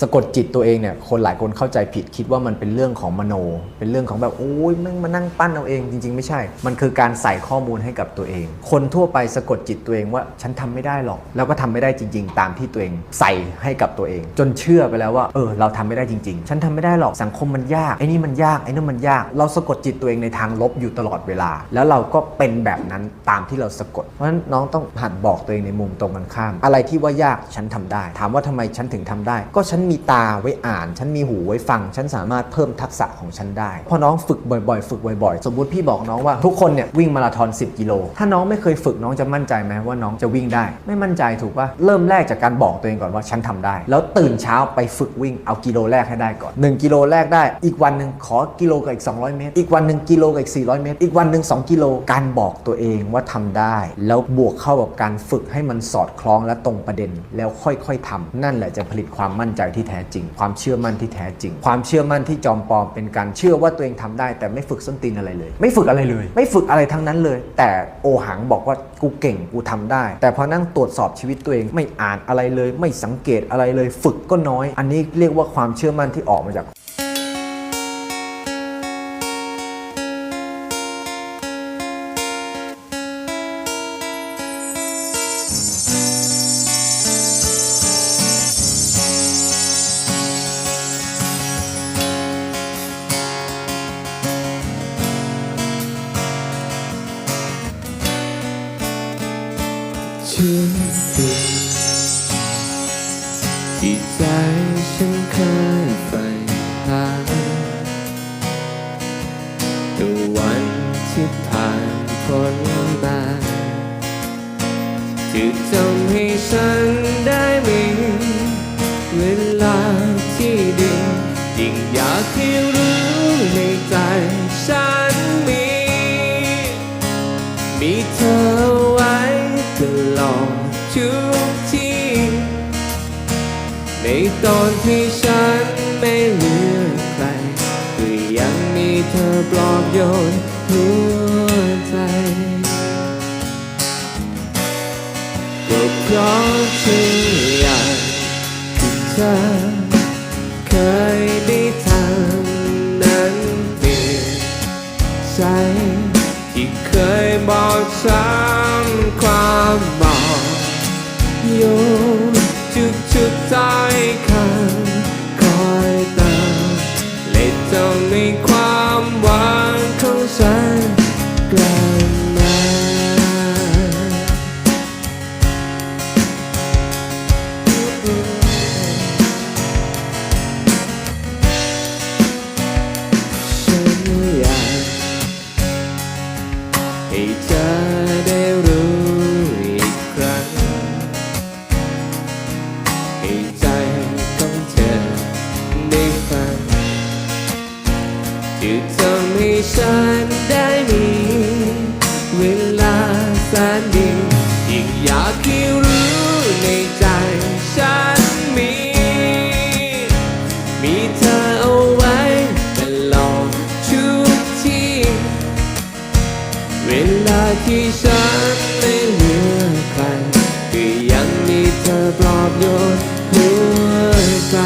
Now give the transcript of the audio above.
สะกดจิตตัวเองเนี่ยคนหลายคนเข้าใจผิดคิดว่ามันเป็นเรื่องของมโน เป็นเรื่องของแบบโอ้ยแม่งมานั่งปั้นเอาเองจริง ๆ ไม่ใช่ มันคือการใส่ข้อมูลให้กับตัวเอง คนทั่วไปสะกดจิตตัวเองว่าฉันทำไม่ได้หรอก แล้วก็ทำไม่ได้จริง ๆ ตามที่ตัวเองใส่ให้กับตัวเอง จนเชื่อไปแล้วว่าเออเราทำไม่ได้จริง ๆ ฉันทำไม่ได้หรอกสังคมมันยากไอ้นี่มันยากไอ้นั่นมันยาก เราสะกดจิตตัวเองในทางลบอยู่ตลอดเวลา แล้วเราก็เป็นแบบนั้นตามที่เราสะกดเพราะฉะนั้นน้องต้องหัดบอกตัวเองในมุมตรงกันข้าม อะไรที่ว่ายากฉันทำได้ ถามว่าทำไมฉันถึงทำได้ ก็ฉันมีตาไว้อ่าน ฉันมีหูไว้ฟัง ฉันสามารถเพิ่มทักษะของฉันได้ พอน้องฝึกบ่อยๆ ฝึกบ่อยๆ สมมติพี่บอกน้องว่าทุกคนเนี่ยวิ่งมาราธอน 10 กิโล ถ้าน้องไม่เคยฝึกน้องจะมั่นใจไหมว่าน้องจะวิ่งได้ ไม่มั่นใจถูกปะเริ่มแรกจากการบอกตัวเองก่อนว่าฉันทำได้ แล้วตื่นเช้าไปฝึกวิ่งเอากิโลแรกให้ได้ก่อน 1 กิโลแรกได้ อีกวันหนึ่งขอกิโลกับอีก 200 เมตร อีกวันหนึ่งกิโลกับอีก 400 เมตร อีกวันหนึ่ง2กิโล การบอกตัวเองว่าทำได้ แล้วบวกเข้ากับการฝึกให้มันสอดคล้องและตรงประเด็น แล้วค่อยๆทำนั่นแหละจะผลิตความมั่นใจที่แท้จริง ความเชื่อมั่นที่แท้จริง ความเชื่อมั่นที่จอมปลอมเป็นการเชื่อว่าตัวเองทำได้ แต่ไม่ฝึกส้นตีนอะไรเลย ไม่ฝึกอะไรเลย ไม่ฝึกอะไรทั้งนั้นเลย แต่โอหังบอกว่ากูเก่งกูทำได้ แต่พอนั่งตรวจสอบชีวิตตัวเองไม่อ่านอะไรเลย ไม่สังเกตอะไรเลย ฝึกก็น้อย อันนี้เรียกว่าความเชื่อมั่นที่ออกมาจาก ชื่อสิที่ใจฉันเคยใฝ่หาแต่วันที่ผ่านพ้นมาที่ทำให้ฉันได้มีเวลาที่ดียิ่งอยากให้รู้ ในตอนที่ฉันไม่เหลือใครก็ยังมีเธอปลอบโยนหัวใจก็เพราะทุกอยางที่เธอเคยได้ทำนั้นเปลี่ยนใจที่เคยบอกช้ำความ จะมีความหวังของฉันกลับมาฉันอยากให้เธอ ฉันได้มีเวลาแสนดีอีกอยากให้รู้ในใจฉันมี มีเธอเอาไว้ตลอดทุกที่ เวลาที่ฉันไม่เหลือใครก็ยังมีเธอปลอบโยนหัวใจ